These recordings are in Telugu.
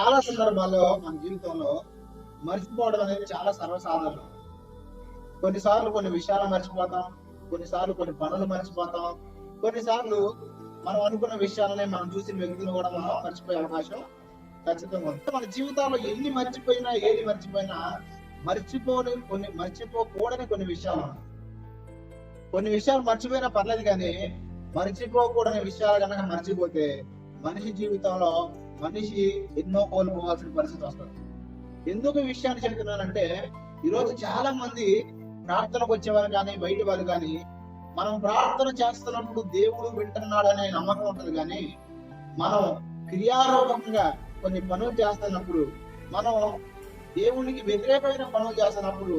చాలా సందర్భాల్లో మన జీవితంలో మర్చిపోవడం అనేది చాలా సర్వసాధారణం. కొన్నిసార్లు కొన్ని విషయాలు మర్చిపోతాం కొన్నిసార్లు కొన్ని పనులు మర్చిపోతాం కొన్నిసార్లు మనం అనుకున్న విషయాలనే మనం చూసిన వ్యక్తులు కూడా మనం మర్చిపోయే అవకాశం ఖచ్చితంగా ఉంది. మన జీవితాల్లో ఎన్ని మర్చిపోయినా ఏది మర్చిపోయినా మర్చిపోని కొన్ని మర్చిపోకూడని కొన్ని విషయాలు కొన్ని విషయాలు మర్చిపోయినా పర్లేదు కానీ మర్చిపోకూడని విషయాలు కనుక మర్చిపోతే మనిషి జీవితంలో మనిషి ఎన్నో కోల్పోవాల్సిన పరిస్థితి వస్తుంది. ఎందుకు విషయాన్ని చెబుతున్నానంటే ఈరోజు చాలా మంది ప్రార్థనకు వచ్చేవారు కానీ బయట వారు కానీ మనం ప్రార్థన చేస్తున్నప్పుడు దేవుడు వింటున్నాడనే నమ్మకం ఉంటుంది కానీ మనం క్రియారూపకంగా కొన్ని పనులు చేస్తున్నప్పుడు మనం దేవునికి వ్యతిరేకమైన పనులు చేస్తున్నప్పుడు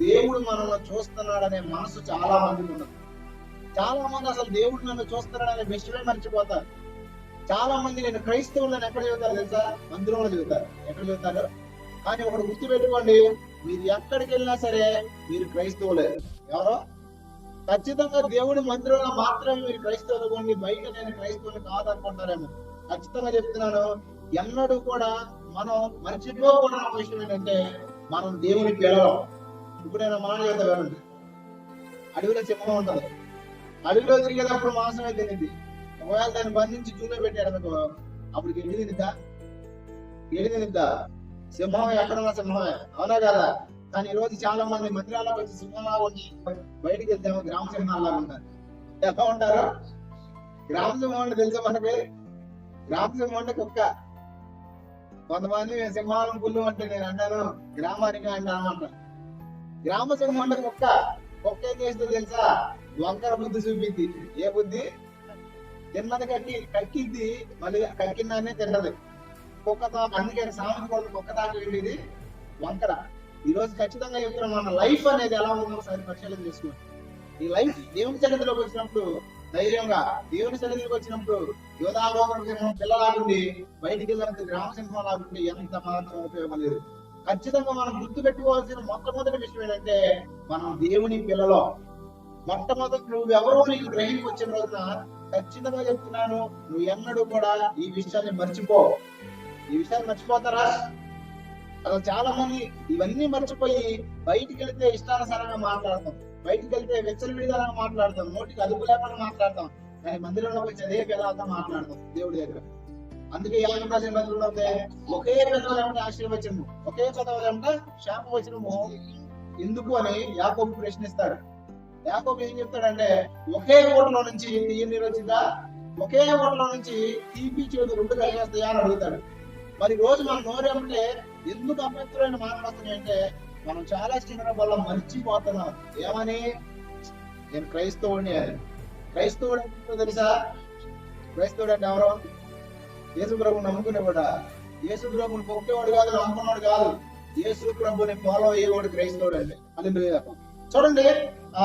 దేవుడు మనల్ని చూస్తున్నాడనే మనసు చాలా మందికి ఉన్నది చాలా మంది అసలు దేవుడు నన్ను చూస్తున్నాడనే విషయమే మర్చిపోతారు. చాలా మంది నేను క్రైస్తవులను ఎక్కడ చదువుతారు తెలుసా? మందిరంలో చదువుతారు. ఎక్కడ చదువుతారు? కానీ ఒకటి గుర్తు పెట్టుకోండి మీరు ఎక్కడికి వెళ్ళినా సరే మీరు క్రైస్తవులే. ఎవరో? ఖచ్చితంగా దేవుడి మందిరంలో మాత్రమే మీరు క్రైస్తవులు కొన్ని బయట నేను క్రైస్తవులు కాదనుకుంటారేమో. ఖచ్చితంగా చెప్తున్నాను ఎన్నడూ కూడా మనం మర్చిపోకూడని ఒక విషయం ఏంటంటే మనం దేవుని పిలవం ఇప్పుడు నేను మాట చేత వెళ్ళండి అడవిలో సింహం ఉంటుంది. అడవిలో తిరిగేటప్పుడు మాంసమే తినేది ఒకవేళ దాన్ని బంధించి జూలో పెట్టాడు అనుకో అప్పుడు ఎడి తినిద్దా ఎడి తినిద్దా సింహం ఎక్కడున్న సింహమే. అవునా కదా? కానీ ఈ రోజు చాలా మంది మందిరాలకు వచ్చి సింహంలా ఉండి బయటికి వెళ్తాము గ్రామ సింహాల్లా ఉంటారు ఎలా ఉంటారు? గ్రామ సింహం అంటే తెలుసా మనకి? గ్రామ సింహం అంటే కుక్క. కొంతమంది సింహాలం పుల్లు అంటే నేను అంటాను గ్రామానికి అంటాను అంట గ్రామ సింహం అంటే కుక్క. కుక్క ఏం చేస్తుంది తెలుసా? వంకర బుద్ధి చూపింది. ఏ బుద్ధి? తిన్నది కట్టి కక్కింది మళ్ళీ కక్కిందానే తిన్నది. కుక్క తా అందుకే సామెత కూడా కుక్క దాకా వెళ్ళేది వంకర. ఈ రోజు ఖచ్చితంగా చెప్తున్నాం మన లైఫ్ అనేది ఎలా ఉందో ఒకసారి పరిశీలన చేసుకోండి. ఈ లైఫ్ దేవుని సన్నిధిలోకి వచ్చినప్పుడు ధైర్యంగా దేవుని సన్నిధిలోకి వచ్చినప్పుడు యోధాభోగం పిల్లలాగుండి బయటికి వెళ్ళడానికి గ్రామసింహం లాగుండి ఎంత మాత్రం ఉపయోగం లేదు. ఖచ్చితంగా మనం గుర్తు పెట్టుకోవాల్సిన మొట్టమొదటి విషయం ఏంటంటే మనం దేవుని పిల్లలో. మొట్టమొదటి నువ్వు ఎవరో నీకు గ్రహించి వచ్చిన రోజున ఖచ్చితంగా చెప్తున్నాను. నువ్వు ఎన్నడూ కూడా ఈ విషయాన్ని మర్చిపో. ఈ విషయాన్ని మర్చిపోతారా? అసలు చాలా మంది ఇవన్నీ మర్చిపోయి బయటికి వెళ్తే ఇష్టానుసారంగా మాట్లాడతాం. బయటికి వెళ్తే విచ్చలవిడిగా మాట్లాడతాం. నోటికి అదుపు లేకుండా మాట్లాడతాం. కానీ మందిరంలో వచ్చి అదే పిల్లలతో మాట్లాడతాం దేవుడి దగ్గర. అందుకే యాగం ప్రజల మందిరంలో ఉంది ఒకే పెదవులు ఏమంటే ఆశీర్వచనము. ఒకే పెదవులు ఏమంటే శాపవచనము. ఎందుకు అని యాకోబు ప్రశ్నిస్తాడు. యాకోబు ఏం చెప్తాడంటే ఒకే ఓటలో నుంచి తీయ నీరు వచ్చిందా? ఒకే ఓటలో నుంచి తీపి చేదు రెండు కలిగేస్తాయా అని అడుగుతాడు. మరి రోజు మన నోరేమంటే ఎందుకు అపవిత్రమైన మాటలు వస్తున్నాయంటే మనం చాలా సందర్భాల్లో మర్చిపోతున్నాం. ఏమని? నేను క్రైస్తవుడిని క్రైస్తవుడు అంటే తెలుసా? క్రైస్తవుడు అంటే ఎవరు? యేసు ప్రభు నమ్ముకునేవాడా యేసు ప్రభుని పొక్కేవాడు కాదు నమ్ముకున్నాడు కాదు. యేసు ప్రభుని ఫాలో అయ్యేవాడు క్రైస్తవుడు అంటే. అది చూడండి ఆ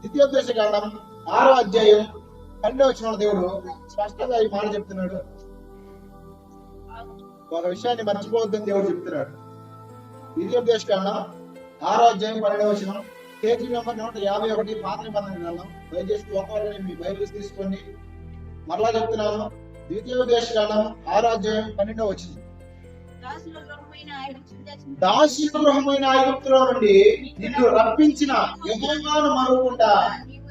ద్వితీయోపదేశ కాండం ఆరో అధ్యాయం పన్నెండో వచ్చిన దేవుడు స్పష్టంగా ఈ మాట చెప్తున్నాడు. ఒక విషయాన్ని మర్చిపోవద్దని దేవుడు చెప్తున్నాడు. ద్వితీయోపదేశ కాండం ఆరో అధ్యాయం పన్నెండో వచ్చిన పేజీ నెంబర్ నూట యాభై ఒకటి పాత నిబంధన గ్రంథం. దయచేసి ఒకవేళ మీ బైబిల్స్ తీసుకోండి. మరలా చెప్తున్నాను ద్వితీయోపదేశ కాండం ఆరో అధ్యాయం పన్నెండవ వచ్చింది దాసుల గృహమైన ఐగుప్తులో నుండి నిన్ను రప్పించిన యహోవాను మరువకుండా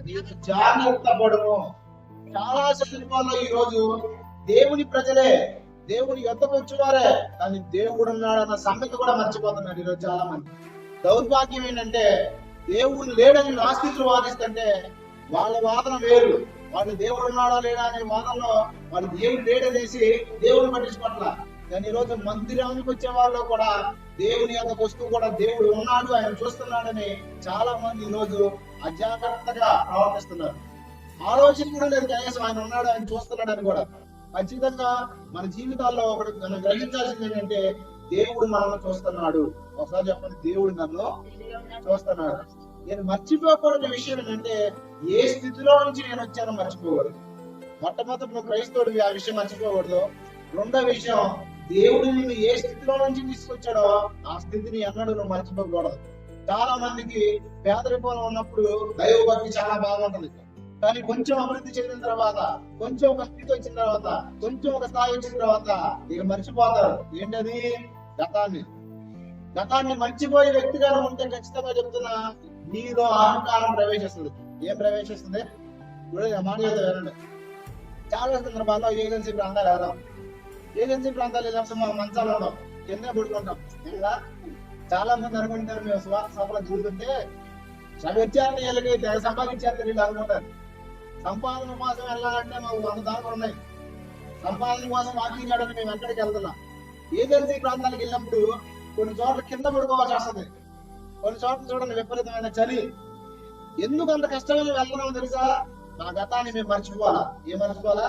నీకు జాగ్రత్త పడము చాలా సందర్భాల్లో ఈ రోజు దేవుని ప్రజలే దేవుని యొద్దకు వచ్చేవారే కానీ దేవుడు ఉన్నాడన్న సంగతి కూడా మర్చిపోతున్నారు ఈరోజు చాలా మంది దౌర్భాగ్యం ఏంటంటే దేవుడు లేడని నాస్తికులు వాదిస్తుంటే వాళ్ళ వాదన వేరు. వాళ్ళు దేవుడు ఉన్నాడా లేడా అనే వాదనలో వాళ్ళు దేవుడు లేడనేసి దేవుని పట్టించుకోవట్లా కానీ ఈరోజు రోజు మందిరానికి వచ్చే వాళ్ళు కూడా దేవుని యొక్క వస్తువు కూడా దేవుడు ఉన్నాడు ఆయన చూస్తున్నాడని చాలా మంది ఈరోజు రోజు అజాగ్రత్తగా ప్రవర్తిస్తున్నారు. ఆలోచన కూడా లేదు కనీసం ఆయన ఉన్నాడు ఆయన చూస్తున్నాడని కూడా. ఖచ్చితంగా మన జీవితాల్లో ఒకటి మనం గ్రహించాల్సింది ఏంటంటే దేవుడు మనల్ని చూస్తున్నాడు. ఒకసారి చెప్పండి దేవుడు నన్ను చూస్తున్నాడు. నేను మర్చిపోకూడని విషయం ఏంటంటే ఏ స్థితిలో నుంచి నేను వచ్చానో మర్చిపోకూడదు. మొట్టమొదటి నువ్వు క్రైస్తవుడివి ఆ విషయం మర్చిపోకూడదు. రెండో విషయం దేవుడు నిన్ను ఏ స్థితిలో నుంచి తీసుకొచ్చాడో ఆ స్థితిని ఎన్నడూ నువ్వు మర్చిపోకూడదు. చాలా మందికి పేదరికంలో ఉన్నప్పుడు దైవభక్తి చాలా బాగుంటది. కానీ కొంచెం అభివృద్ధి చెందిన తర్వాత కొంచెం ఒక స్థితి వచ్చిన తర్వాత కొంచెం ఒక స్థాయి వచ్చిన తర్వాత ఇక మర్చిపోతారు. ఏంటది? గతాన్ని. గతాన్ని మర్చిపోయే వ్యక్తిగా ఉంటే ఖచ్చితంగా చెప్తున్నా నీలో అహంకారం ప్రవేశిస్తుంది. ఏం ప్రవేశిస్తుంది? ఇప్పుడు మాట చెప్తా వినండి. చాలా సందర్భాల్లో ఏజెన్సీ ప్రాంతాలు వెళ్దాం. ఏజెన్సీ ప్రాంతాలు వెళ్ళినప్పుడు మనం మంచాలు ఉండవు కింద పడుకుంటాం చాలా మంది అనుకుంటారు మేము స్వార్థ సభలో చూస్తుంటే వచ్చారని వీళ్ళకి సంపాదించారు వీళ్ళు అనుకుంటారు సంపాదన కోసం వెళ్ళాలంటే మాకు వంద దాకా ఉన్నాయి. సంపాదన కోసం వాకింగ్ చేయడానికి మేము ఎక్కడికి వెళ్తున్నాం? ఏజెన్సీ ప్రాంతాలకు వెళ్ళినప్పుడు కొన్ని చోట్ల కింద పడుకోవాల్సి వస్తుంది. కొన్ని చోట్ల చూడండి విపరీతమైన చలి. ఎందుకు అంత కష్టమైన వెళ్తున్నామో తెలుసా? మా గతాన్ని మేము మర్చిపోవాలా? ఏం మర్చిపోవాలా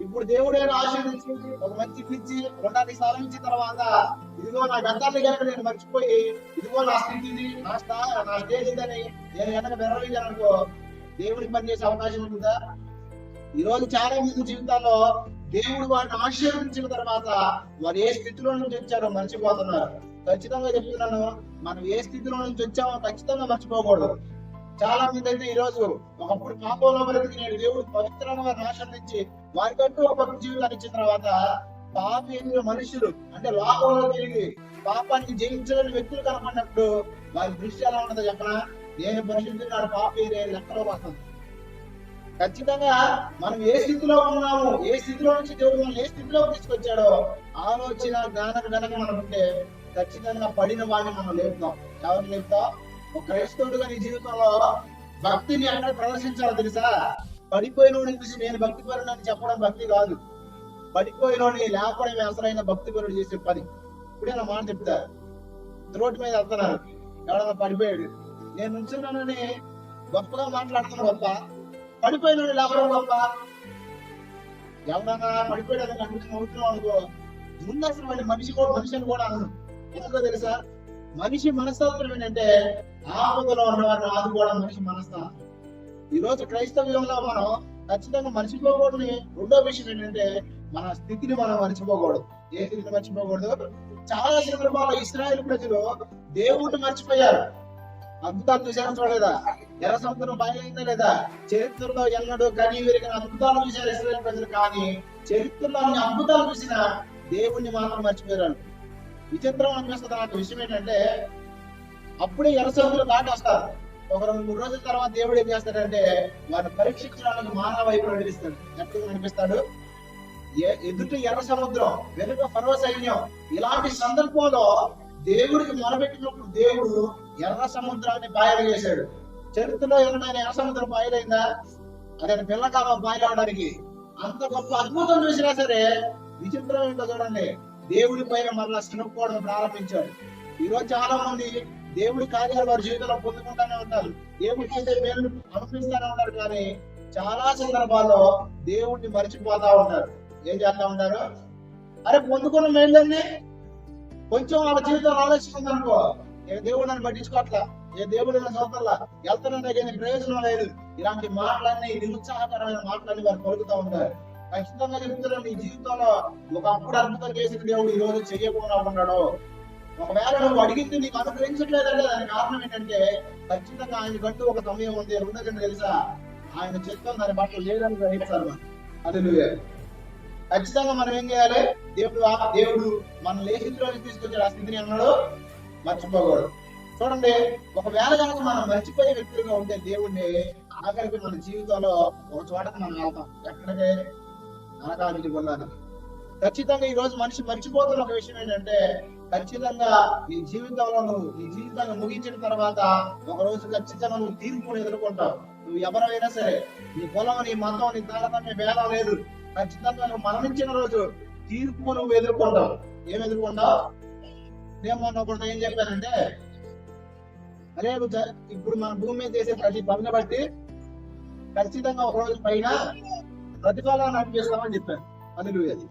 ఇప్పుడు దేవుడైనా ఆశీర్వదించి ఒక మంచి ఇచ్చి రెండాన్ని సాధించిన తర్వాత ఇదిగో నా గతాన్ని కనుక నేను మర్చిపోయి ఇదిగో నా స్థితిని నా స్థా నా స్టేజ్ ఇదని నేను కనుక నెరవేర్చాననుకో దేవుడికి పనిచేసే అవకాశం ఉంటుందా? ఈ రోజు చాలా మంది జీవితాల్లో దేవుడు వారిని ఆశీర్వదించిన తర్వాత వారు ఏ స్థితిలో నుంచి వచ్చారో మర్చిపోతున్నారు. ఖచ్చితంగా చెప్తున్నాను మనం ఏ స్థితిలో నుంచి వచ్చామో ఖచ్చితంగా మర్చిపోకూడదు. చాలా మంది అయితే ఈ రోజు ఒకప్పుడు పాపంలో బ్రతికి నేడు దేవుడు పవిత్రంగా వారిని ఆశీర్వదించి వారికంటూ ఒక జీవితాన్ని ఇచ్చిన తర్వాత పాపి మనుషులు అంటే లోకంలో తిరిగి పాపానికి జయించలేని వ్యక్తులు కనపడినప్పుడు వారి దృష్టి ఎలా ఉండదు చెప్పనా? నేను పరిశుద్ధి నాడు పాపి లెక్కలో వస్తుంది ఖచ్చితంగా మనం ఏ స్థితిలో ఉన్నాము ఏ స్థితిలో నుంచి దేవుడు మనం ఏ స్థితిలో తీసుకొచ్చాడో ఆలోచన జ్ఞానం కనుక మనం ఉంటే ఖచ్చితంగా పడిన వాడిని మనం లేపుతాం. ఎవరిని లేపుతాం? క్రైస్తవుడుగా నీ జీవితంలో భక్తిని ఎక్కడ ప్రదర్శించాలో తెలుసా? పడిపోయినోడి చూసి నేను భక్తి పరుడని చెప్పడం భక్తి కాదు. పడిపోయినోడిని లేకపోవడం అసలైన భక్తి పరుడు చేసే పని. ఇప్పుడే నా మాట చెప్తా. రోడ్డు మీద వెళ్తున్నారు ఎవడన్నా పడిపోయాడు. నేను నుంచున్నానని గొప్పగా మాట్లాడుతున్నాను గొప్ప. పడిపోయిన లేకపోవడం గొప్ప. ఎవరన్నా పడిపోయాడు కనిపించిన అవుతున్నాం అనుకో ముందు అసలు వాడి మనిషి కూడా మనిషిని కూడా అనను. ఎందుకో తెలుసా? మనిషి మనస్తత్వం ఏంటంటే ఆపదలో ఉన్నవారిని ఆదుకోవడం మనిషి మనస్తత్వం ఈ రోజు క్రైస్తవ్యంలో మనం ఖచ్చితంగా మర్చిపోకూడని రెండో విషయం ఏంటంటే మన స్థితిని మనం మర్చిపోకూడదు. ఏ స్థితిని మర్చిపోకూడదు? చాలా సందర్భాల్లో ఇస్రాయేల్ ప్రజలు దేవుణ్ణి మర్చిపోయారు. అద్భుతాలు చూశారు చూడలేదా? ఎర్ర సముద్రం బయలైందా లేదా? చరిత్రలో ఎన్నడూ కనీ విరిగిన అద్భుతాలు చూశారు ఇస్రాయేల్ ప్రజలు కానీ చరిత్రలో అన్ని అద్భుతాలు చూసిన దేవుణ్ణి మాత్రం మర్చిపోయారు. విచిత్రం అనిపిస్తుంది నాకు విషయం ఏంటంటే అప్పుడే ఎర్ర సముద్రం దాటి వస్తారు. ఒక రెండు మూడు రోజుల తర్వాత దేవుడు ఏం చేస్తాడంటే వారిని పరీక్షించడానికి మానవ వైపు నడిపిస్తాడు. ఎట్లా నడిపిస్తాడు? ఎదుట ఎర్ర సముద్రం వెనుక ఫరవ సైన్యం. ఇలాంటి సందర్భంలో దేవుడికి మొరబెట్టినప్పుడు దేవుడు ఎర్ర సముద్రాన్ని బాయలు చేశాడు. చరిత్రలో ఎవరైనా ఎర్ర సముద్రం బాయలైందా అదే పిల్లకాల బాయలవడానికి అంత గొప్ప అద్భుతం చూసినా సరే విచిత్రం ఏంటో చూడండి. దేవుడి పైన మరలా శనుక్కోవడం ప్రారంభించాడు ఈరోజు చాలా మంది దేవుడి కార్యాలు వారి జీవితంలో పొందుకుంటానే ఉంటారు. దేవుడి చేసే మేలు అనుభవిస్తానే ఉంటారు కానీ చాలా సందర్భాల్లో దేవుడిని మర్చిపోతా ఉంటారు. ఏం చేస్తా ఉంటారు? అరే పొందుకున్న మేళ్ళన్నీ కొంచెం వాళ్ళ జీవితం ఆలోచిస్తుంది అనుకో. ఏ దేవుడు నన్ను పట్టించుకోవట్లా ఏ దేవుడు నన్ను చదువుతల్లా వెళ్తున్నా ప్రయోజనం లేదు. ఇలాంటి మాటలన్నీ నిరుత్సాహకరమైన మాటలన్నీ వారు పలుకుతూ ఉంటారు. ఖచ్చితంగా చెప్తున్నాను నీ జీవితంలో ఒకప్పుడు అద్భుతం చేసిన దేవుడు ఈ రోజు చెయ్యకుండా ఉన్నాడు? ఒకవేళ నువ్వు అడిగింది నీకు అనుగ్రహించట్లేదంటే దానికి కారణం ఏంటంటే ఖచ్చితంగా ఆయన కంటూ ఒక సమయం ఉంది రెండోదండి తెలుసా? ఆయన చిత్తం దాని బట్టలు లేదని గ్రహించాలి అది నువ్వే ఖచ్చితంగా మనం ఏం చేయాలి? దేవుడు ఆ- దేవుడు మన లేఖితులోకి తీసుకొచ్చాడు? ఆ స్థితిని అన్నాడు మర్చిపోకూడదు. చూడండి ఒకవేళ కనుక మనం మర్చిపోయే వ్యక్తులుగా ఉంటే దేవుణ్ణి ఆఖరికి మన జీవితంలో ఒక చోటకి మనం వెళ్తాం. ఎక్కడికి? అనకానికి పొందాలి ఖచ్చితంగా ఈ రోజు మనిషి మర్చిపోతున్న ఒక విషయం ఏంటంటే ఖచ్చితంగా నీ జీవితంలో నువ్వు నీ జీవితాన్ని ముగించిన తర్వాత ఒక రోజు ఖచ్చితంగా నువ్వు తీర్పును ఎదుర్కొంటావు. నువ్వు ఎవరైనా సరే నీ పొలం నీ మతం నీ తారతమ్య భేదం లేదు. ఖచ్చితంగా నువ్వు మరణించిన రోజు తీర్పు నువ్వు ఎదుర్కొంటావు. ఏం ఎదుర్కొంటావు? నేను మొన్న ఒకటి ఏం చెప్పానంటే అరే నువ్వు ఇప్పుడు మన భూమి మీద చేసే ప్రతి పనిని బట్టి ఖచ్చితంగా ఒక రోజు పైన ప్రతిఫలాన్ని అనిపిస్తామని చెప్పాను. అది అది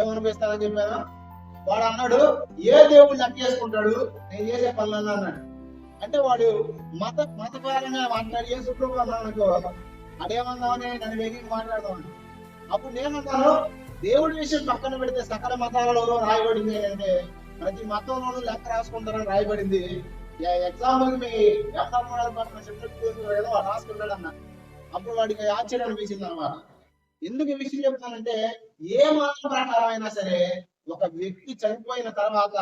ఏమనిపిస్తానని చెప్పాను? వాడు అన్నాడు ఏ దేవుడు లెక్క చేసుకుంటాడు నేను చేసే పనులన్నా అన్నాడు. అంటే వాడు మత మతపరంగా మాట్లాడి ఏ సుప్రభు అన్నాడు అదేమన్నా అదేమన్నామని నన్ను వెగి మాట్లాడదామని. అప్పుడు నేనన్నాను దేవుడి విషయం పక్కన పెడితే సకల మతాలలో రాయబడింది ఏంటంటే ప్రతి మతంలోనూ లెక్క రాసుకుంటారని రాయబడింది. ఎగ్జాంపుల్ మీ ఎఫ్ఆర్ మోడల్ పక్కన చెప్పినట్టు ఏదో రాసుకుంటాడు అన్న అప్పుడు వాడికి ఆశ్చర్యం అనిపించింది అనమాట ఎందుకు ఈ విషయం చెప్తానంటే ఏ మాత్రం ప్రకారం అయినా సరే ఒక వ్యక్తి చనిపోయిన తర్వాత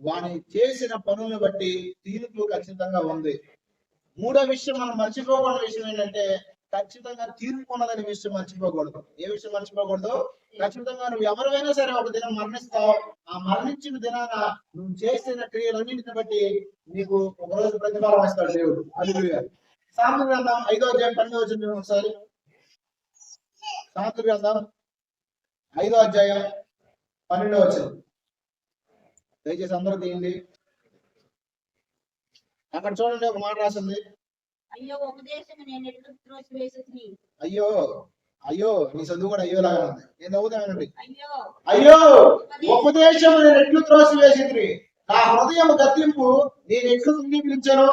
వాని చేసిన పనులను బట్టి తీర్పు ఖచ్చితంగా ఉంది. మూడో విషయం మనం మర్చిపోకూడని విషయం ఏంటంటే ఖచ్చితంగా తీర్పు ఉన్నదని విషయం మర్చిపోకూడదు. ఏ విషయం మర్చిపోకూడదు? ఖచ్చితంగా నువ్వు ఎవరివైనా సరే ఒక దినం మరణిస్తావు. ఆ మరణించిన దినాన నువ్వు చేసిన క్రియలన్నింటిని బట్టి నీకు ఒక రోజు ప్రతిఫలం ఇస్తాడు దేవుడు. అది సామెత ఐదో అధ్యాయం పన్నెండు వచ్చింది ఒకసారి. గ్రంథం ఐదో అధ్యాయం పన్నెండో వచ్చింది దయచేసి అందరూ తీయండి. అక్కడ చూడండి ఒక మాట రాసింది. అయ్యో ఉపదేశం నేను అయ్యో అయ్యో నీ చదువు కూడా అయ్యో లాగా ఉంది. నేను చదువుతానండి అయ్యో. అయ్యో ఉపదేశం నేను ఎట్లు త్రోసి వేసింది? నా హృదయం గద్దింపు నేను ఎట్లు అంగీకరించాను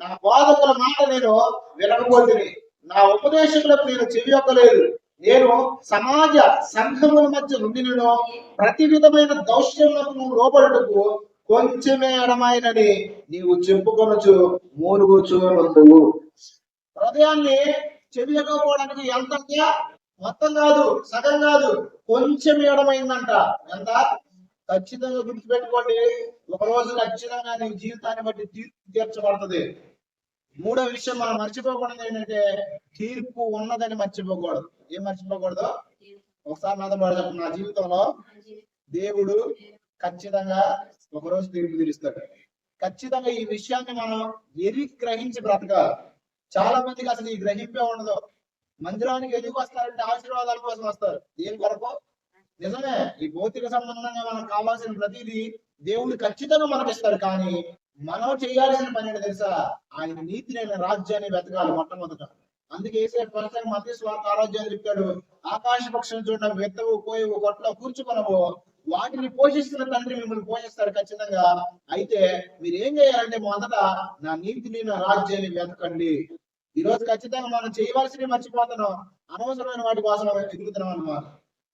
నా బోధకుల మాట నేను వినకపోతుంది నా ఉపదేశకులకు నేను చెవి ఒక్కలేదు నేను సమాజ సంఘముల మధ్య నుండినను ప్రతి విధమైన దౌశ్యములకు నువ్వు కొంచెమే అడమైనని నీవు చెప్పుకొనొచ్చు మూలుగుచు నువ్వు హృదయాన్ని చెవియకపోవడానికి ఎంత మొత్తం కాదు సగం కాదు కొంచెం ఇవ్వడమైందంట ఎంత? ఖచ్చితంగా గుర్తుపెట్టుకోండి. ఒక రోజు ఖచ్చితంగా నీ జీవితాన్ని బట్టి తీర్పు తీర్చబడుతుంది. మూడో విషయం మనం మర్చిపోకూడదు ఏంటంటే తీర్పు ఉన్నదని మర్చిపోకూడదు. ఏం మర్చిపోకూడదు? ఒకసారి నాతో పాటు చెప్పండి నా జీవితంలో దేవుడు ఖచ్చితంగా ఒక రోజు తీర్పు తీరుస్తాడు. ఖచ్చితంగా ఈ విషయాన్ని మనం ఎరి గ్రహించి బ్రతకాలి. చాలా మందికి అసలు ఈ గ్రహింపే ఉండదు. మందిరానికి ఎందుకు వస్తారంటే ఆశీర్వాదాల కోసం వస్తారు. దేని కొరకు? నిజమే ఈ భౌతిక సంబంధంగా మనకు కావాల్సిన ప్రతిదీ దేవుడు ఖచ్చితంగా మనకిస్తారు. కానీ మనం చేయాల్సిన పని తెలుసా? ఆయన నీతి నేను రాజ్యాన్ని వెతకాలి మొట్టమొదట. అందుకే ఏసే ప్రసంగం మధ్య స్వార్థ ఆరోగ్యాన్ని చెప్తాడు. ఆకాశ పక్షులు చూడడం వెత్తవు కోయవు కొట్లో కూర్చుకొనవు. వాటిని పోషిస్తున్న తండ్రి మిమ్మల్ని పోషిస్తాడు ఖచ్చితంగా. అయితే మీరు ఏం చేయాలంటే మొదట నా నీతిని నా రాజ్యాన్ని వెతకండి. ఈ రోజు ఖచ్చితంగా మనం చేయవలసినవి మర్చిపోతున్నాం. అనవసరమైన వాటి కోసం ఎదుగుతున్నాం అన్నమాట.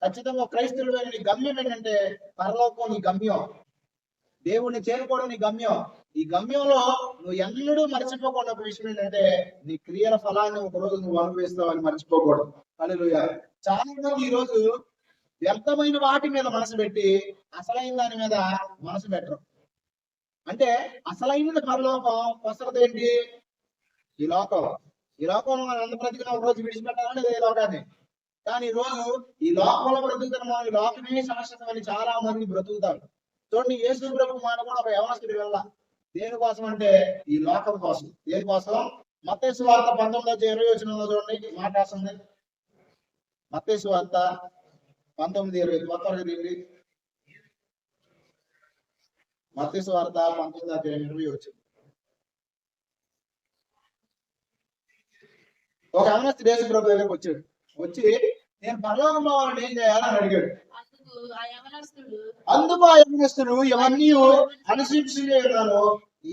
ఖచ్చితంగా క్రైస్తవులు నీ గమ్యం ఏంటంటే పరలోకం నీ గమ్యం. దేవుణ్ణి చేరుకోవడం నీ గమ్యం. ఈ గమ్యంలో నువ్వు ఎన్నడూ మర్చిపోకుండా ఒక విషయం ఏంటంటే నీ క్రియల ఫలాన్ని ఒక రోజు నువ్వు అనుభవిస్తావని మర్చిపోకూడదు. హల్లెలూయా. చాలా మంది ఈ రోజు వ్యర్థమైన వాటి మీద మనసు పెట్టి అసలైన దాని మీద మనసు పెట్టరు. అంటే అసలైనది పరలోకం కొసరది ఏంటి? ఈ లోకం. ఈ లోకంలో మనం ఎంత ఒక రోజు విడిచిపెట్టాలని ఈ లోకాన్ని. కానీ ఈ రోజు ఈ లోకంలో బ్రతుకుతున్న ఈ లోకమే శాశ్వతమని చాలా మంది బ్రతుకుతారు. చూడండి యేసు ప్రభు మాట కూడా ఒక యవనస్తుడి వెళ్ళ దేనికోసం అంటే ఈ లోకం కోసం. దేనికోసం మత్తేసు వార్త పంతొమ్మిది వచ్చి ఇరవై వచ్చిన చూడండి. మాట రాసింది మత్తేసు వార్త పంతొమ్మిది ఇరవై కొత్త తిండి మత్తేసు వార్త పంతొమ్మిది అధ్యాయం ఇరవై వచ్చింది ఒక యవనస్తుడు దేశ ప్రభు దగ్గరకు వచ్చాడు. వచ్చి నేను పరలోకం వాళ్ళని ఏం చేయాలని అడిగాడు. అందుకు ఆ యవనస్తుడు ఇవన్నీ అనుసరించున్నాను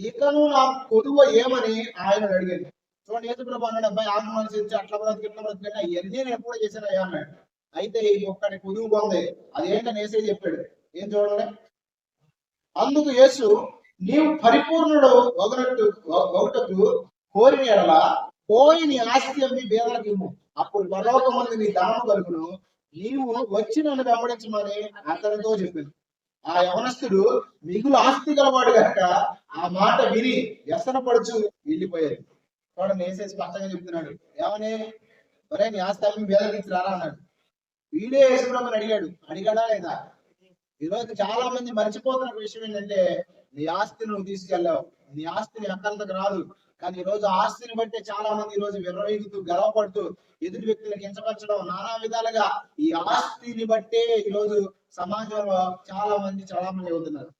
ఇకను నా కొడువ ఏమని ఆయన అడిగాడు. చూడండి యేసు ప్రభు అన్నాడు అబ్బాయి ఆత్మ అనుసరించి అట్లా బ్రతికి ఇట్లా బ్రతికి అవన్నీ నేను ఎప్పుడు చేశాను అయ్యా అన్నాడు. అయితే ఈ ఒక్కడి కొదువు పొంది అదేంటని ఏంటని ఏసే చెప్పాడు. ఏం చూడండి. అందుకు యేసు నీవు పరిపూర్ణుడు ఒకనట్టు ఒకటకు కోరిన ఎడల పోయి నీ ఆస్తి అమ్మి బేదలకు ఇమ్ము అప్పుడు పరలోకమంది నీ ధనము కలుగును. నీవు వచ్చి నన్ను వెంబడించమని అతనితో చెప్పింది. ఆ యవనస్తుడు మిగులు ఆస్తి గలవాడు కనుక ఆ మాట విని వ్యసనపడుచు వెళ్ళిపోయాడు చూడండి వేసేసి స్పష్టంగా చెప్తున్నాడు ఏమని? ఒరే నీ ఆస్తి అమ్మి రారా? అన్నాడు. వీడే యేసుప్రభుని అడిగాడు అడిగాడా లేదా? ఈరోజు చాలా మంది మర్చిపోతున్న విషయం ఏంటంటే నీ ఆస్తి నువ్వు తీసుకెళ్ళావు నీ ఆస్తిని అక్కడంతకు రాదు. కానీ ఈ రోజు ఆస్తిని బట్టి చాలా మంది ఈ రోజు విర్రవీగుతూ గర్వపడుతూ ఎదుటి వ్యక్తులకు హింసపరచడం నానా విధాలుగా ఈ ఆస్తిని బట్టే ఈ రోజు సమాజంలో చాలా మంది చాలా మంది అవుతున్నారు.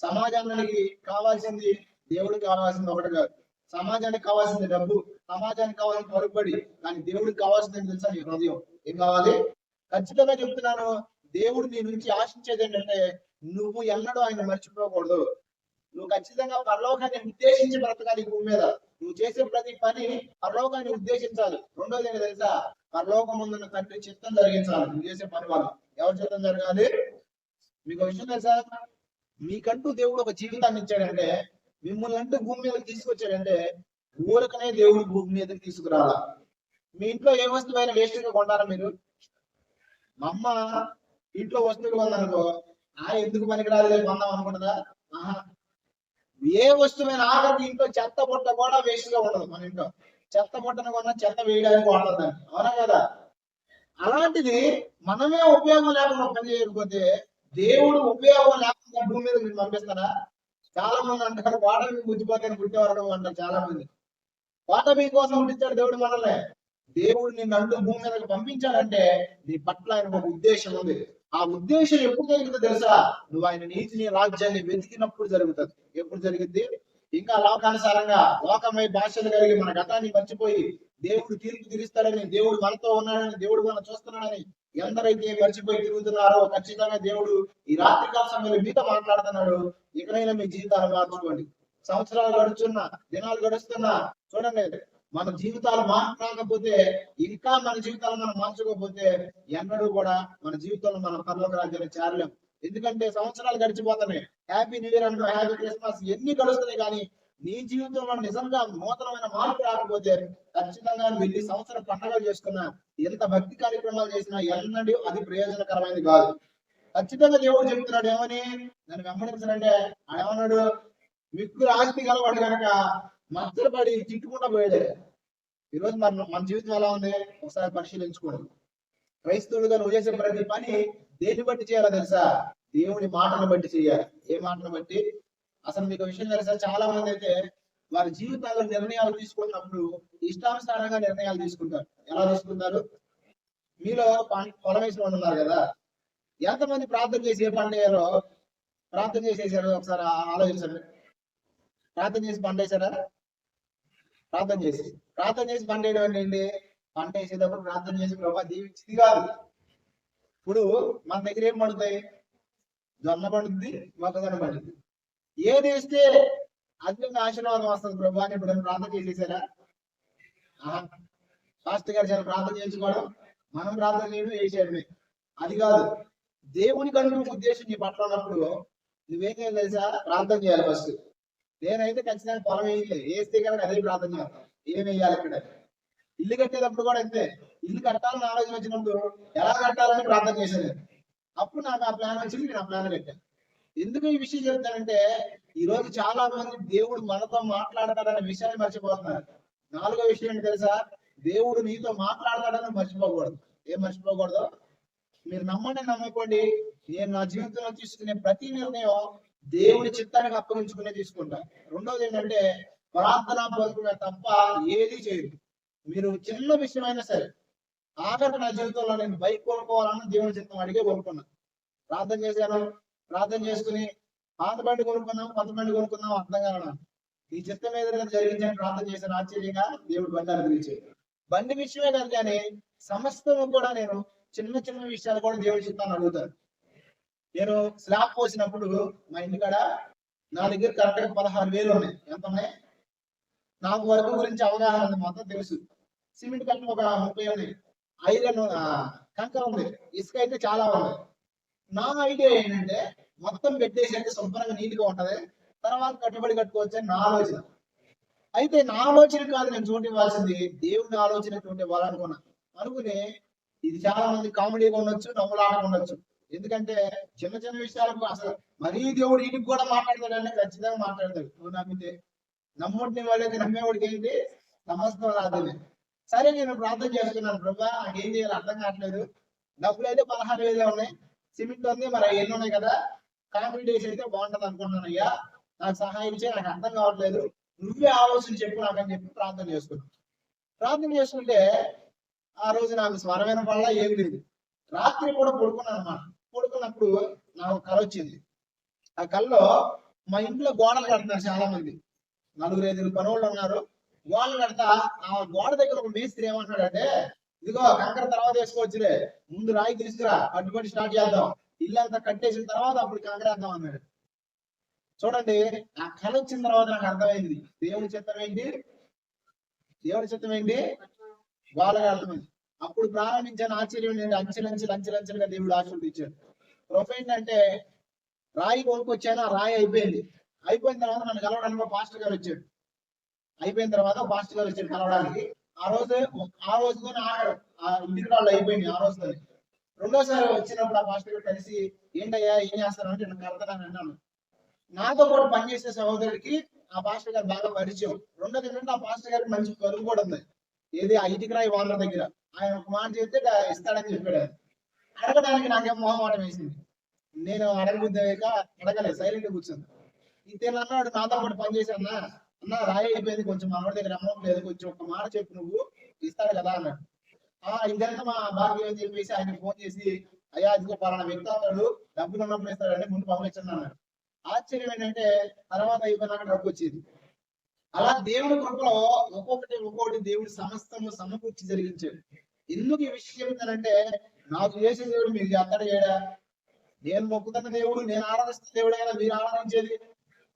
సమాజానికి కావాల్సింది దేవుడికి కావాల్సింది ఒకటి కాదు. సమాజానికి కావాల్సింది డబ్బు సమాజానికి కావాల్సిన పరుగుబడి కానీ దేవుడికి కావాల్సింది అని తెలుసా నీ హృదయం? ఏం కావాలి? ఖచ్చితంగా చెప్తున్నాను దేవుడు నీ నుంచి ఆశించేది ఏంటంటే నువ్వు ఎన్నడూ ఆయన మర్చిపోకూడదు. నువ్వు ఖచ్చితంగా పరలోకాన్ని ఉద్దేశించి బ్రతకాలి భూమి మీద. నువ్వు చేసే ప్రతి పని పరలోకాన్ని ఉద్దేశించాలి. రెండోది ఏంటి తెలుసా? పరలోకం ముందున్న తండ్రి చిత్తం జరిగించాలి నువ్వు చేసే పని వల్ల. ఎవరి చిత్తం జరగాలి? మీకు విషయం తెలుసా? మీకంటూ దేవుడు ఒక జీవితాన్ని ఇచ్చాడంటే మిమ్మల్ని అంటూ భూమి మీదకి తీసుకొచ్చాడంటే ఊరకనే దేవుడు భూమి మీదకి తీసుకురావాలా మీ ఇంట్లో ఏ వస్తువైనా వేస్ట్గా కొంటారా మీరు? మా అమ్మ ఇంట్లో వస్తువులు కొందనుకో ఆ ఎందుకు పనికిరాదు లేదు కొందాం అనుకుంటుందా? ఆహా. ఏ వస్తువైన ఆఖరికి ఇంట్లో చెత్త బుట్ట కూడా వేస్ట్గా ఉండదు మన ఇంట్లో. చెత్త బుట్టను కొన్నా చెత్త వేయడానికి వాడుతుంది అవునా కదా? అలాంటిది మనమే ఉపయోగం లేకుండా పని చేయకపోతే దేవుడు ఉపయోగం లేకుండా భూమి మీద మీరు పంపిస్తారా? చాలా మంది అంటారు వాటర్ బుద్ధిపోతే పుట్టేవారు అంటారు చాలా మంది వాట మీ కోసం పుట్టించాడు దేవుడు మనల్ని. దేవుడు నిన్ను అంటూ భూమి మీదకి పంపించాడంటే నీ పట్ల ఆయన ఒక ఉద్దేశం ఉంది. ఆ ఉద్దేశం ఎప్పుడు జరుగుతుందో తెలుసా? నువ్వు ఆయన నీతిని రాజ్యాన్ని వెతికినప్పుడు జరుగుతుంది. ఎప్పుడు జరిగింది? ఇంకా లోకానుసారంగా లోకమై భాషలు కలిగి మన గతాన్ని మర్చిపోయి దేవుడు తీర్పు తీరుస్తాడని దేవుడు మనతో ఉన్నాడని దేవుడు మనం చూస్తున్నాడని ఎందరైతే మర్చిపోయి తిరుగుతున్నారో ఖచ్చితంగా దేవుడు ఈ రాత్రికాల సమయంలో మీతో మాట్లాడుతున్నాడు. ఇకనైనా మీ జీవితాలు మార్చుకోండి. సంవత్సరాలు గడుచున్నా దినాలు గడుస్తున్నా చూడండి మన జీవితాలు మార్చకపోతే ఇంకా మన జీవితాలు మనం మార్చుకోకపోతే ఎన్నడూ కూడా మన జీవితంలో మన పర్లోక రాజ్యాన్ని చేరలేం. ఎందుకంటే సంవత్సరాలు గడిచిపోతున్నాయి హ్యాపీ న్యూ ఇయర్ అంటూ హ్యాపీ క్రిస్మస్ ఎన్ని గడుస్తున్నాయి కానీ నీ జీవితంలో నిజంగా నూతనమైన మార్పు రాకపోతే ఖచ్చితంగా నువ్వు వెళ్ళి సంవత్సరం పండుగలు చేసుకున్నా ఎంత భక్తి కార్యక్రమాలు చేసినా ఎన్నడూ అది ప్రయోజనకరమైనది కాదు. ఖచ్చితంగా దేవుడు చెప్తున్నాడు ఏమని? నన్ను వెంబడించాలంటే ఆయన ఏమన్నాడు? మిక్కు ఆస్తి గలవాడు కనుక మధ్యలో పడి తిట్టుకుండా పోయాడే ఈరోజు మన మన జీవితం ఎలా ఉంది? ఒకసారి పరిశీలించుకోండి. క్రైస్తవుడుగా నువ్వు చేసే ప్రతి పని దేన్ని బట్టి చేయాలో తెలుసా? దేవుని మాటను బట్టి చేయాలి. ఏ మాటను బట్టి? అసలు మీకు విషయం తెలుసా? చాలా మంది అయితే వారి జీవితాల్లో నిర్ణయాలు తీసుకున్నప్పుడు ఇష్టానుసారంగా నిర్ణయాలు తీసుకుంటారు. ఎలా తీసుకుంటారు? మీలో పం- పొలం వేసిన వాళ్ళు ఉన్నారు కదా? ఎంతమంది ప్రార్థన చేసి ఏ పంట వేయారో ప్రార్థన చేసేసారు? ఒకసారి ఆ- ఆలోచించండి. ప్రార్థన చేసి పంట వేసారా? ప్రార్థన చేసి ప్రార్థన చేసి పంట వేయడం ఏంటి పంట వేసేటప్పుడు ప్రార్థన చేసి ప్రభా దీవించింది కాదు. ఇప్పుడు మన దగ్గర ఏం పండుతాయి? జొన్న పండుద్ది మొక్కజొన్న పండుద్ది ఏది వేస్తే అధికంగా ఆశీర్వాదం వస్తుంది ప్రభా అని ఇప్పుడు ప్రార్థన చేసేసారా? ఆహా. పాస్టర్ గారు చాలా ప్రార్థన చేయించుకోవడం మనం ప్రార్థన చేయడం వేసేయడమే అది కాదు. దేవుని కనుక ఉద్దేశం నీ పట్ల ఉన్నప్పుడు నువ్వేం చేయాలి తెలుసా? ప్రార్థన చేయాలి ఫస్ట్ నేనైతే ఖచ్చితంగా పొలం వేయలేదు వేస్తే కనుక అదే ప్రార్థన చేస్తాను ఏం వేయాలి ఇక్కడ? ఇల్లు కట్టేటప్పుడు కూడా అంతే. ఇల్లు కట్టాలని ఆలోచన వచ్చినప్పుడు ఎలా కట్టాలని ప్రార్థన చేశాను అప్పుడు నాకు ఆ ప్లాన్ వచ్చింది నేను ఆ ప్లాన్ కట్టాను ఎందుకు ఈ విషయం చెప్తానంటే ఈ రోజు చాలా మంది దేవుడు మనతో మాట్లాడతాడనే విషయాన్ని మర్చిపోతున్నారు. నాలుగో విషయం ఏంటి తెలుసా? దేవుడు నీతో మాట్లాడతాడని మర్చిపోకూడదు. ఏం మర్చిపోకూడదు? మీరు నమ్మండి నమ్మకండి. నేను నా జీవితంలో తీసుకునే ప్రతి నిర్ణయం దేవుడి చిత్తానికి అప్పగించుకునే తీసుకుంటా. రెండోది ఏంటంటే ప్రార్థన పొందుకునే తప్ప ఏది చేయదు మీరు చిన్న విషయమైనా సరే ఆఖరికి నా జీవితంలో నేను బైక్ కొనుక్కోవాలని దేవుని చిత్తం అడిగే కొనుక్కున్నాను ప్రార్థన చేశాను ప్రార్థన చేసుకుని పాత బండి కొనుక్కున్నాం కొత్త బండి కొనుక్కుందాం అర్థం కావడం ఈ చిత్తం ఏదైనా జరిగించని ప్రార్థన చేశాను ఆశ్చర్యంగా దేవుడు బండి అనుగ్రహించాడు. బండి విషయమే కాదు కానీ సమస్తము కూడా నేను చిన్న చిన్న విషయాలు కూడా దేవుడి చిత్తాన్ని అడుగుతాను. నేను స్లాబ్ పోసినప్పుడు మా ఇంటికాడ నా దగ్గర కరెక్ట్గా పదహారు వేలు ఉన్నాయి. ఎంత ఉన్నాయి? నాకు వరకు గురించి అవగాహన ఉంది మొత్తం తెలుసు. సిమెంట్ కట్టిన ఒక ముప్పై ఉన్నాయి ఐరన్ కంకర ఉంది. ఇసుక అయితే చాలా ఉంది. నా ఐడియా ఏంటంటే మొత్తం పెట్టేసి శుభ్రంగా నీట్గా ఉంటది. తర్వాత కట్టుబడి కట్టుకోవచ్చు అని నా ఆలోచన. అయితే నా ఆలోచన కాదు నేను చూడవలసింది ఇవ్వాల్సింది. దేవుని ఆలోచన చోటు ఇవ్వాలనుకున్నా. అనుకుని ఇది చాలా మంది కామెడీగా ఉండొచ్చు నవ్వులాగా ఉండొచ్చు. ఎందుకంటే చిన్న చిన్న విషయాలకు అసలు మరీ దేవుడు ఇంటికి కూడా మాట్లాడతాడంటే ఖచ్చితంగా మాట్లాడతాడు. నువ్వు నమ్మితే? నమ్ముడిని వాళ్ళకి నమ్మేవాడికి ఏంటి? సమస్తం రాదని సరే నేను ప్రార్థన చేస్తున్నాను ప్రభా. నాకేం చేయాలి అర్థం కావట్లేదు. డబ్బులు అయితే పదహారు వేలే ఉన్నాయి. సిమెంట్ ఉంది మరి ఎన్ని ఉన్నాయి కదా? కాంక్రీట్ వేసి అయితే బాగుంటది అనుకుంటున్నాను అయ్యా. నాకు సహాయం చేయి నాకు అర్థం కావట్లేదు. నువ్వే ఆలోచన చెప్పు నాకని చెప్పి ప్రార్థన చేసుకున్నాను. ప్రార్థన చేసుకుంటే ఆ రోజు నాకు స్వరమైన వల్ల ఏమి లేదు. రాత్రి కూడా పడుకున్నాను అన్నమాట. పడుకున్నప్పుడు నాకు కళ వచ్చింది. ఆ కళ్ళలో మా ఇంట్లో గోడలు కడుతున్నారు చాలా మంది నలుగురు ఐదుగురు పనులు ఉన్నారు. గోడలు కడతా ఆ గోడ దగ్గర ఒక మేస్త్రి ఏమంటున్నాడంటే ఇదిగో కంకర తర్వాత వేసుకోవచ్చులే. ముందు రాయి తీసుకురా. అటుపడి స్టార్ట్ చేద్దాం. ఇల్లంతా కట్టేసిన తర్వాత అప్పుడు కంకర వేద్దాం అన్నాడు. చూడండి ఆ కళ వచ్చిన తర్వాత నాకు అర్థమైంది. దేవుని చిత్తం ఏంటి? దేవుని చిత్తం ఏంటి? వాళ్ళకి అర్థమైంది అప్పుడు ప్రారంభించిన ఆశ్చర్యం నేను అంచెలంచెలు అంచెలంచెలుగా దేవుడు ఆశీర్వదించాడు. ప్రొఫైన్ అంటే రాయి కొనుక్కొచ్చాను రాయి అయిపోయింది. అయిపోయిన తర్వాత నన్ను కలవడానికి పాస్టర్ గారు వచ్చాడు అయిపోయిన తర్వాత పాస్టర్ గారు వచ్చాడు కలవడానికి. ఆ రోజు ఆ రోజు ఆడాడు ఆ ఇంటికి వాళ్ళు అయిపోయింది ఆ రోజుతో రెండోసారి వచ్చినప్పుడు ఆ పాస్టర్ గారు కలిసి ఏంటయ్యా ఏం చేస్తాను అంటే నాకు అర్థం అన్నాను నాతో కూడా పనిచేసే సహోదరుడికి ఆ పాస్టర్ గారు బాగా పరిచయం. రెండోది ఏంటంటే ఆ పాస్టర్ గారికి మంచి కరువు కూడా ఉంది. ఏది ఆ ఇటుక రాయి వాళ్ళ దగ్గర. ఆయన ఒక మాట చెప్తే ఇస్తాడని చెప్పాడు అడగడానికి నాకేం మొహమాటం వేసింది. నేను అడగబుద్దాక అడగలేదు సైలెంట్ కూర్చుంది. ఇంతేనన్నాడు నాతో పాటు పనిచేసి అన్న. అన్న రాయి అయిపోయింది కొంచెం మనోడి దగ్గర అమౌంట్ లేదు కొంచెం ఒక మాట చెప్పు నువ్వు ఇస్తాడు కదా అన్నాడు. ఆ ఇదంతా మా భాగ్యం అని చెప్పేసి ఆయన ఫోన్ చేసి అయ్యా ఇదిగో పలానా వ్యక్తి అన్నాడు డబ్బులు ఉన్నప్పుడు ఇస్తాడంటే ముందు పంపించండి అన్నాడు. ఆశ్చర్యం ఏంటంటే తర్వాత అయిపోయినాక డబ్బు వచ్చింది. అలా దేవుడి కృపలో ఒక్కొక్కటి ఒక్కొక్కటి దేవుడి సమస్తము సమకూర్చి జరిగించాడు. ఎందుకు ఈ విషయం చెప్తానంటే నాకు చేసే దేవుడు మీకు చేస్తాడు చేయడా నేను మొక్కుతున్న దేవుడు నేను ఆరాధిస్తున్న దేవుడు కదా మీరు ఆరాధించేది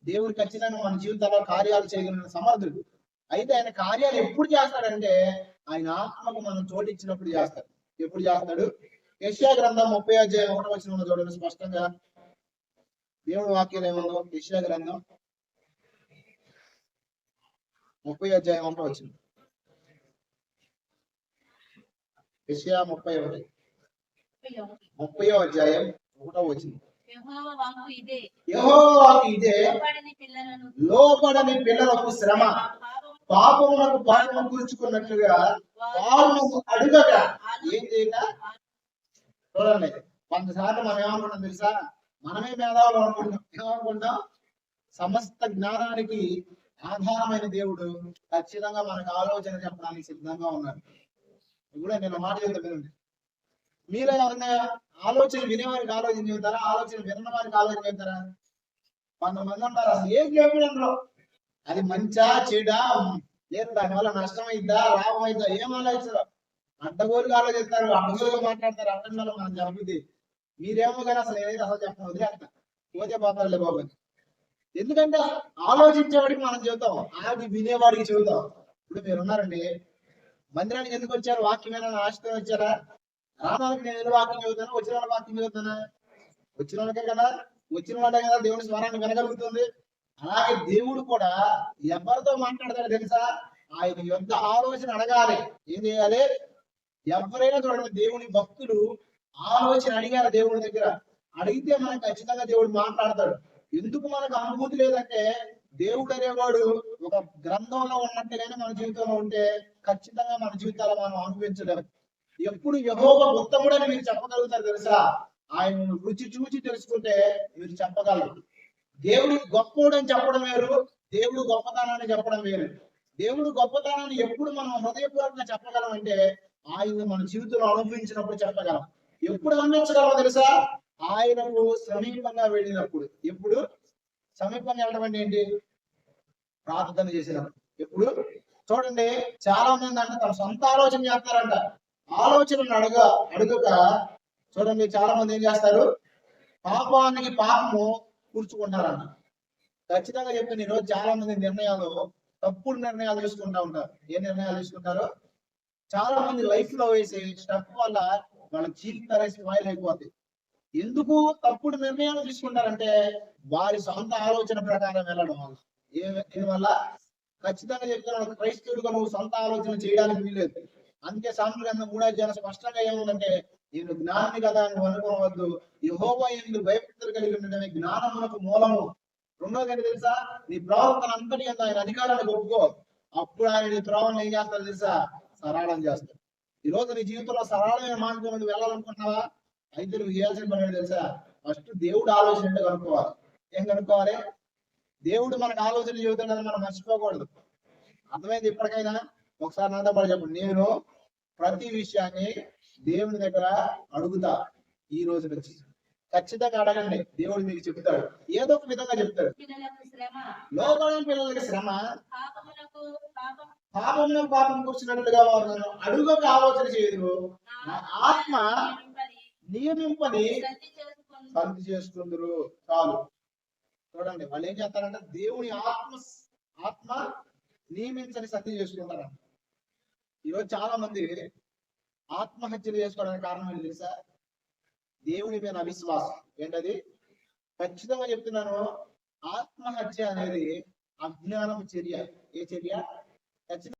దేవుడు ఖచ్చితంగా మన జీవితంలో కార్యాలు చేయగలిగిన సమర్థుడు. అయితే ఆయన కార్యాలు ఎప్పుడు చేస్తాడంటే ఆయన ఆత్మకు మనం చోటిచ్చినప్పుడు చేస్తాడు. ఎప్పుడు చేస్తాడు? యశ్యా గ్రంథం ముప్పై అధ్యాయం ఒకటి వచ్చిన చూడండి స్పష్టంగా. దేవుడు వాక్యం ఏమో యశ్యా గ్రంథం ముప్పై అధ్యాయం ఒకటి వచ్చింది యశ్యా ముప్పై ఒకటి. ముప్పై అధ్యాయం ఒకటో వచ్చింది ఇదే. యెహోవాకు లోపడని పిల్లలకు శ్రమ. పాపం పాపములకు పాపము కూర్చుకున్నట్లుగా పాపము అడుగగా ఏం చేయక చూడండి కొంతసార్లు మనం ఏమనుకుంటాం తెలుసా? మనమే మేధావులు అనుకుంటాం. ఏమనుకుంటాం? సమస్త జ్ఞానానికి ఆధారమైన దేవుడు ఖచ్చితంగా మనకు ఆలోచన చెప్పడానికి సిద్ధంగా ఉన్నాడు. ఇప్పుడు నేను మాట చెప్తాను మీరు ఎవరైనా ఆలోచన వినేవారికి ఆలోచన చెబుతారా? ఆలోచన విన్న వారికి ఆలోచన చెబుతారా? కొంతమంది ఉంటారు అసలు ఏం చెప్పడంలో అది మంచా చెడా? లేదు దానివల్ల నష్టం అయిద్దా లాభం అయిద్దా ఏం ఆలోచిస్తారు? అడ్డగోలుగా ఆలోచిస్తారు. అడ్డగోలుగా మాట్లాడతారు. అర్థం వల్ల మనం జరుగుతుంది మీరేమో కానీ అసలు ఏదైతే అసలు చెప్పండి వదిలేస్తా పోతే పోతారులే బాబు ఎందుకంటే ఆలోచించేవాడికి మనం చెబుతాం. అది వినేవాడికి చెబుతాం. ఇప్పుడు మీరు ఉన్నారండి. మందిరానికి ఎందుకు వచ్చారు? వాక్యమైన ఆశతో వచ్చారా? రామానికి నేను ఎందుకు వాక్యం చదువుతాను వచ్చిన వాళ్ళ వాక్యం చదువుతానా వచ్చిన వాళ్ళకే కదా వచ్చిన వాళ్ళే కదా దేవుని స్వరాన్ని వినగలుగుతుంది. అలాగే దేవుడు కూడా ఎవరితో మాట్లాడతాడు తెలుసా? ఆయన యొక్క ఆలోచన అడగాలి. ఏం చేయాలి? ఎవరైనా చూడండి దేవుని భక్తులు ఆలోచన అడిగారు దేవుడి దగ్గర. అడిగితే మనకు ఖచ్చితంగా దేవుడు మాట్లాడతాడు. ఎందుకు మనకు అనుభూతి లేదంటే దేవుడు అనేవాడు ఒక గ్రంథంలో ఉన్నట్టుగానే మన జీవితంలో ఉంటే ఖచ్చితంగా మన జీవితాలు మనం అనుభవించలేము ఎప్పుడు యహోవ ఉత్తముడు మీరు చెప్పగలుగుతారు తెలుసా? ఆయన రుచి చూచి తెలుసుకుంటే మీరు చెప్పగలరు. దేవుడు గొప్పోడు అని చెప్పడం వేరు దేవుడు గొప్పతనాన్ని చెప్పడం వేరు. దేవుడు గొప్పతనాన్ని ఎప్పుడు మనం హృదయపూర్వకంగా చెప్పగలం అంటే ఆయన మన జీవితంలో అనుభవించినప్పుడు చెప్పగలం. ఎప్పుడు గమనించగలమో తెలుసా? ఆయనకు సమీపంగా వెళ్ళినప్పుడు. ఎప్పుడు? సమీపంగా వెళ్ళడం అంటే ఏంటి? ప్రార్థన చేసినప్పుడు ఎప్పుడు? చూడండి చాలా మంది అంటే తన సొంత ఆలోచన చేస్తారంట. ఆలోచనలు అడగ అడుగుక చూడండి చాలా మంది ఏం చేస్తారు? పాపానికి పాపము కూర్చుకుంటారన్న ఖచ్చితంగా చెప్తాను ఈ రోజు చాలా మంది నిర్ణయాలు తప్పుడు నిర్ణయాలు తీసుకుంటా ఉంటారు. ఏ నిర్ణయాలు తీసుకుంటారో? చాలా మంది లైఫ్లో వేసే స్టెప్ వల్ల వాళ్ళ జీవితాలు స్పాయిల్ అయిపోతాయి ఎందుకు తప్పుడు నిర్ణయాలు తీసుకుంటారంటే వారి సొంత ఆలోచన ప్రకారం వెళ్ళడం వల్ల. ఏ- దీనివల్ల ఖచ్చితంగా చెప్తున్నాను క్రైస్తవుడిగా నువ్వు సొంత ఆలోచన చేయడానికి వీలేదు అందుకే సామెతల గ్రంథం మూడో స్పష్టంగా ఏముందంటే నేను జ్ఞాని కదా అని అనుకోవద్దు యెహోవా ఎందు భయభక్తులు కలిగి ఉండడమే జ్ఞానమునకు మూలము. రెండోది తెలుసా? నీ ప్రవర్తన అంతటి ఎంత ఆయన అధికారాన్ని ఒప్పుకో. అప్పుడు ఆయన నీ ప్రవర్తన ఏం చేస్తాడు తెలుసా? సరళం చేస్తాడు. ఈ రోజు నీ జీవితంలో సరళమైన మార్గం నువ్వు వెళ్ళాలనుకుంటున్నావా? అయితే నువ్వు చేయాల్సిన పని తెలుసా? ఫస్ట్ దేవుడు ఆలోచన కనుక్కోవాలి. ఏం కనుక్కోవాలి? దేవుడు మనకు ఆలోచన చెబుతాడని మనం మర్చిపోకూడదు. అర్థమైంది ఇప్పటికైనా? ఒకసారి నాతో పాటు చెప్పండి. నేను ప్రతి విషయాన్ని దేవుని దగ్గర అడుగుతా ఈ రోజు నుంచి. ఖచ్చితంగా అడగండి. దేవుడు మీకు చెప్తాడు. ఏదో ఒక విధంగా చెప్తాడు. లోపల పిల్లలకి శ్రమ. పాపంలో పాపం. కూర్చున్నట్లుగా ఉన్నాను అడుగక ఆలోచన చేయదు. నా ఆత్మ నియమింపని సంధి చేసుకుందరు. చాలు. చూడండి. వాళ్ళు ఏం చేస్తారంటే దేవుని ఆత్మ ఆత్మ నియమించని సంధి చేసుకుంటారంట. ఈరోజు చాలా మంది ఆత్మహత్యలు చేసుకోవడానికి కారణం ఏంటి తెలుసా? దేవుని మీద అవిశ్వాసం ఏంటది? ఖచ్చితంగా చెప్తున్నాను ఆత్మహత్య అనేది అజ్ఞానం చర్య. ఏ చర్య? ఖచ్చితంగా